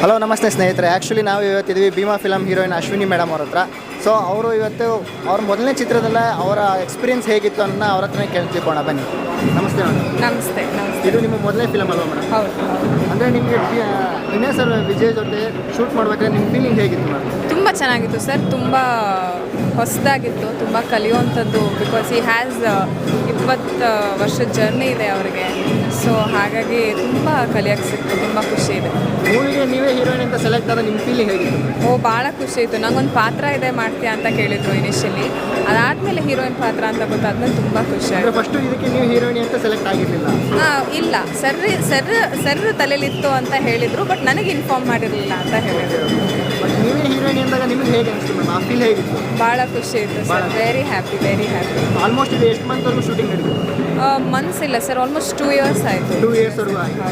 Hello ನಮಸ್ತೆ ಸ್ನೇಹಿತರೆ. Actually ನಾವು ಇವತ್ತಿದ್ದೀವಿ Bheema film heroine Ashwini madam ಅವ್ರ ಹತ್ರ. ಸೊ ಅವರು ಇವತ್ತು ಅವ್ರ ಮೊದಲನೇ ಚಿತ್ರದಲ್ಲೇ ಅವರ ಎಕ್ಸ್ಪೀರಿಯನ್ಸ್ ಹೇಗಿತ್ತು ಅನ್ನೋ ಅವ್ರ ಹತ್ರ ಕೇಳಿ ಬನ್ನಿ. ನಮಸ್ತೆ ಮೇಡಮ್ ನಮಸ್ತೆ ನಮಸ್ತೆ. ಇದು ನಿಮ್ಮ ಮೊದಲನೇ ಫಿಲಮ್ ಅಲ್ವಾ ಮೇಡಮ್ ಹೌದು ಅಂದರೆ ನಿಮಗೆ ವಿನಯ್ ಸರ್ ವಿಜಯ್ ಜೊತೆ ಶೂಟ್ ಮಾಡಬೇಕಾದ್ರೆ ನಿಮ್ಮ ಫೀಲಿಂಗ್ ಹೇಗಿತ್ತು ಮೇಡಮ್ ತುಂಬ ಚೆನ್ನಾಗಿತ್ತು ಸರ್ ತುಂಬ ಹೊಸದಾಗಿತ್ತು ತುಂಬ ಕಲಿಯುವಂಥದ್ದು ಬಿಕಾಸ್ ಈ ಹ್ಯಾಸ್ ಇಪ್ಪತ್ತು ವರ್ಷದ ಜರ್ನಿ ಇದೆ ಅವರಿಗೆ. ಸೊ ಹಾಗಾಗಿ ತುಂಬ ಕಲಿಯಕ್ಕೆ ಸಿಕ್ತು ತುಂಬ ಖುಷಿ ಇದೆ. ಮೂವಿಗೆ ನೀವೇ ಹೀರೋಯಿನ್ ಅಂತ ಸೆಲೆಕ್ಟ್ ಆದ ನಿಮ್ಮ ಫೀಲಿಂಗ್ ಹೇಗಿತ್ತು? ಓ ಭಾಳ ಖುಷಿ ಇತ್ತು. ನಂಗೊಂದು ಪಾತ್ರ ಇದೆ ಮಾಡ್ತೀಯಾ ಅಂತ ಕೇಳಿದ್ರು ಇನಿಷಿಯಲಿ ಅದಾದಮೇಲೆ ಹೀರೋಯಿನ್ ಪಾತ್ರ ಅಂತ ಗೊತ್ತಾದ್ಮೇಲೆ ತುಂಬ ಖುಷಿ ಆಯಿತು. ಫಸ್ಟು ಇದಕ್ಕೆ ನೀವು ಹೀರೋಯಿನ್ ಅಂತ ಸೆಲೆಕ್ಟ್ ಆಗಿರಲಿಲ್ಲ? ಇಲ್ಲ. ಸರ್ ಸರ್ ಸರ್ ತಲೆಲಿತ್ತು ಅಂತ ಹೇಳಿದರು ಬಟ್ ನನಗೆ ಇನ್ಫಾರ್ಮ್ ಮಾಡಿರಲಿಲ್ಲ ಅಂತ ಹೇಳಿದರು. ಬಟ್ ನೀವೇ ಹೀರೋಯಿನ್ ಅಂದಾಗ ನಿಮಗೆ ಹೇಗೆ ಅನಿಸ್ತು ಮ್ಯಾಮ್ ಆ ಫೀಲ್ ಹೇಗಿತ್ತು? ಭಾಳ ಖುಷಿ ಆಯಿತು sir very happy very happy almost ಇದು ಎಷ್ಟು ಮಂತ್ವರೆಗೂ ಶೂಟಿಂಗ್ ನಡೀತು? ಮನ್ಸ್ ಇಲ್ಲ ಸರ್ ಆಲ್ಮೋಸ್ಟ್ ಟೂ ಇಯರ್ಸ್ ಆಯಿತು. ಟೂ ಇಯರ್ಸ್ವರೆಗೂ ಆಯಿತು.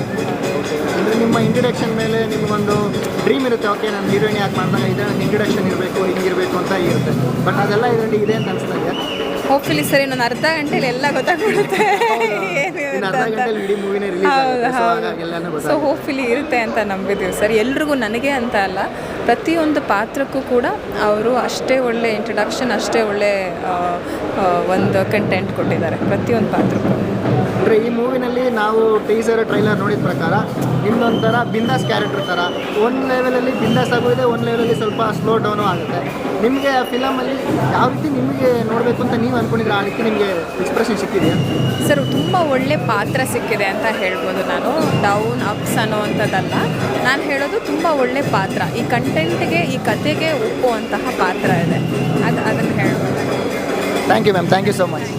ಅಂದರೆ ನಿಮ್ಮ ಇಂಟ್ರಡಕ್ಷನ್ ಮೇಲೆ ನಿಮಗೊಂದು ಡ್ರೀಮ್ ಇರುತ್ತೆ. ಓಕೆ ನಾನು ಹೀರೋಯಿನ್ ಯಾಕೆ ಮಾಡಿದಾಗ ಇದೆ ನನ್ನ ಇಂಟ್ರಡಕ್ಷನ್ ಇರಬೇಕು ಹಿಂಗಿರಬೇಕು ಅಂತ ಇರುತ್ತೆ. ಬಟ್ ಅದೆಲ್ಲ ಇದರಲ್ಲಿ ಇದೆ ಅಂತ ಅನಿಸ್ತಾ ಇದೆ ಹೋಪ್ಫುಲಿ ಸರ್ ಇನ್ನೊಂದು ಅರ್ಧ ಗಂಟೆಲಿ ಎಲ್ಲ ಗೊತ್ತಾಗ್ಬಿಡುತ್ತೆ. ಸೊ ಹೋಪ್ಫುಲಿ ಇರುತ್ತೆ ಅಂತ ನಂಬಿದ್ದೀವಿ ಸರ್ ಎಲ್ರಿಗೂ ನನಗೆ ಅಂತ ಅಲ್ಲ. ಪ್ರತಿಯೊಂದು ಪಾತ್ರಕ್ಕೂ ಕೂಡ ಅವರು ಅಷ್ಟೇ ಒಳ್ಳೆ ಇಂಟ್ರಡಕ್ಷನ್ ಅಷ್ಟೇ ಒಳ್ಳೆ ಒಂದು ಕಂಟೆಂಟ್ ಕೊಟ್ಟಿದ್ದಾರೆ ಪ್ರತಿಯೊಂದು ಪಾತ್ರಕ್ಕೂ. ಅಂದರೆ ಈ ಮೂವಿನಲ್ಲಿ ನಾವು ಟೀಸರ್ ಟ್ರೈಲರ್ ನೋಡಿದ ಪ್ರಕಾರ ಇನ್ನೊಂಥರ ಬಿಂದಾಸ್ ಕ್ಯಾರೆಕ್ಟರ್ ಥರ ಒಂದು ಲೆವೆಲಲ್ಲಿ ಬಿಂದಾಸ್ ಇದೆ ಒಂದು ಲೆವೆಲಲ್ಲಿ ಸ್ವಲ್ಪ ಸ್ಲೋ ಡೌನು ಆಗುತ್ತೆ. ನಿಮಗೆ ಆ ಫಿಲಮಲ್ಲಿ ಯಾವ ರೀತಿ ನಿಮಗೆ ನೋಡಬೇಕು ಅಂತ ನೀವು ಅಂದ್ಕೊಂಡಿದ್ರೆ ಆ ರೀತಿ ನಿಮಗೆ ಎಕ್ಸ್ಪ್ರೆಷನ್ ಸಿಕ್ಕಿದೆಯಾ? ಸರ್ ತುಂಬ ಒಳ್ಳೆ ಪಾತ್ರ ಸಿಕ್ಕಿದೆ ಅಂತ ಹೇಳ್ಬೋದು ನಾನು. ಡೌನ್ ಅಪ್ಸ್ ಅನ್ನೋವಂಥದ್ದಲ್ಲ. ನಾನು ಹೇಳೋದು ತುಂಬ ಒಳ್ಳೆ ಪಾತ್ರ. ಈ ಕಂಟೆಂಟ್ಗೆ ಈ ಕತೆಗೆ ಒಪ್ಪುವಂತಹ ಪಾತ್ರ ಇದೆ. ಅದು ಅದನ್ನು ಹೇಳ್ಬೋದು. Thank you ma'am thank you so much